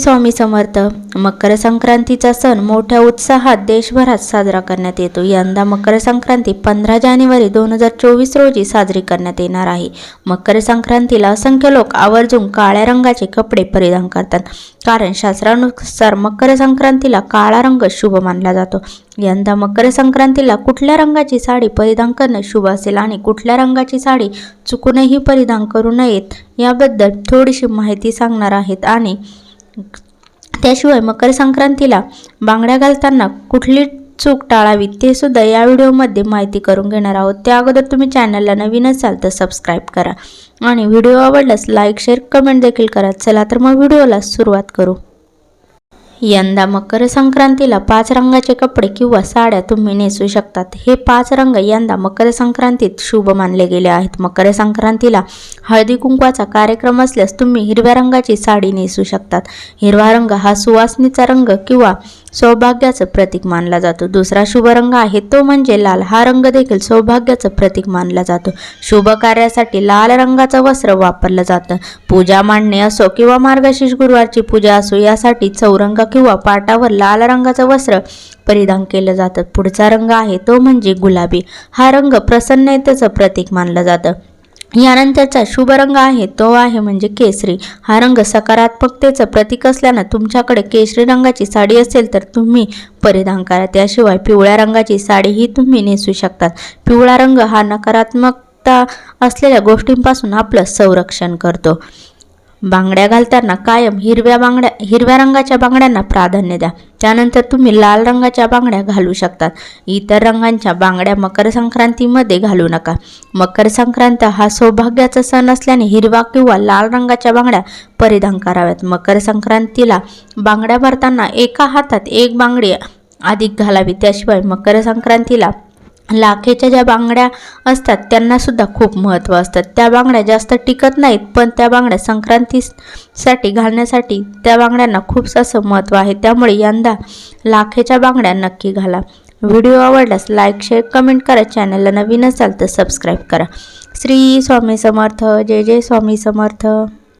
स्वामी समर्थ मकर संक्रांतीचा सण मोठ्या उत्साहात देशभरात साजरा करण्यात येतो. यंदा मकर संक्रांती पंधरा जानेवारी दोन हजार चोवीस रोजी साजरी करण्यात येणार आहे. मकर संक्रांतीला असंख्य लोक आवर्जून काळ्या रंगाचे कपडे परिधान करतात. कारण शास्त्रानुसार मकर संक्रांतीला काळा रंग शुभ मानला जातो. यंदा मकर संक्रांतीला कुठल्या रंगाची साडी परिधान करणं शुभ असेल आणि कुठल्या रंगाची साडी चुकूनही परिधान करू नयेत याबद्दल थोडीशी माहिती सांगणार आहेत आणि त्याशिवाय मकर संक्रांतीला बांगड्या घालताना कुठली चूक टाळावी ते सुद्धा या व्हिडिओमध्ये माहिती करून घेणार आहोत. त्या अगोदर तुम्ही चॅनलला नवीन असाल तर सबस्क्राईब करा. आणि व्हिडिओ आवडल्यास लाईक शेअर कमेंट देखील करा. चला तर मग व्हिडिओला सुरुवात करू. यंदा मकर संक्रांतीला पाच रंगाचे कपडे किंवा साड्या तुम्ही नेसू शकतात. हे पाच रंग यंदा मकर संक्रांतीत शुभ मानले गेले आहेत. मकर संक्रांतीला हळदी कुंकवाचा कार्यक्रम असल्यास तुम्ही हिरव्या रंगाची साडी नेसू शकतात. हिरवा रंग हा सुवासनीचा रंग किंवा सौभाग्याचं प्रतीक मानला जातो. दुसरा शुभ रंग आहे तो म्हणजे लाल. हा रंग देखील सौभाग्याचं प्रतीक मानला जातो. शुभ कार्यासाठी लाल रंगाचं वस्त्र वापरलं जातं. पूजा मांडणे असो किंवा मार्गशीर्ष गुरुवारची पूजा असो यासाठी चौरंग किंवा पाटावर लाल रंगाचं वस्त्र परिधान केलं जातं. पुढचा रंग आहे तो म्हणजे गुलाबी. हा रंग प्रसन्नतेचं प्रतीक मानलं जातं. यानंतरचा शुभ रंग आहे तो आहे म्हणजे केसरी. हा रंग सकारात्मकतेचं प्रतीक असल्यानं तुमच्याकडे केशरी रंगाची साडी असेल तर तुम्ही परिधान करा. त्याशिवाय पिवळ्या रंगाची साडीही तुम्ही नेसू शकतात. पिवळा रंग हा नकारात्मकता असलेल्या गोष्टींपासून आपलं संरक्षण करतो. बांगड्या घालताना कायम हिरव्या बांगड्या हिरव्या रंगाच्या बांगड्यांना प्राधान्य द्या. त्यानंतर तुम्ही लाल रंगाच्या बांगड्या घालू शकतात. इतर रंगांच्या बांगड्या मकर संक्रांतीमध्ये घालू नका. मकर संक्रांत हा सौभाग्याचा सण असल्याने हिरवा किंवा लाल रंगाच्या बांगड्या परिधान कराव्यात. मकर संक्रांतीला बांगड्या भरताना एका हातात एक बांगडी अधिक घालावी. त्याशिवाय मकर संक्रांतीला लाखेच्या ज्या बांगड्या असतात त्यांनासुद्धा खूप महत्त्व असतात त्या बांगड्या जास्त टिकत नाहीत पण त्या बांगड्या संक्रांतीसाठी घालण्यासाठी त्या बांगड्यांना खूप असं महत्त्व आहे. त्यामुळे यंदा लाखेच्या बांगड्या नक्की घाला. व्हिडिओ आवडल्यास लाईक शेअर कमेंट करा. चॅनलला नवीन असाल तर सबस्क्राईब करा. श्री स्वामी समर्थ. जय जय स्वामी समर्थ.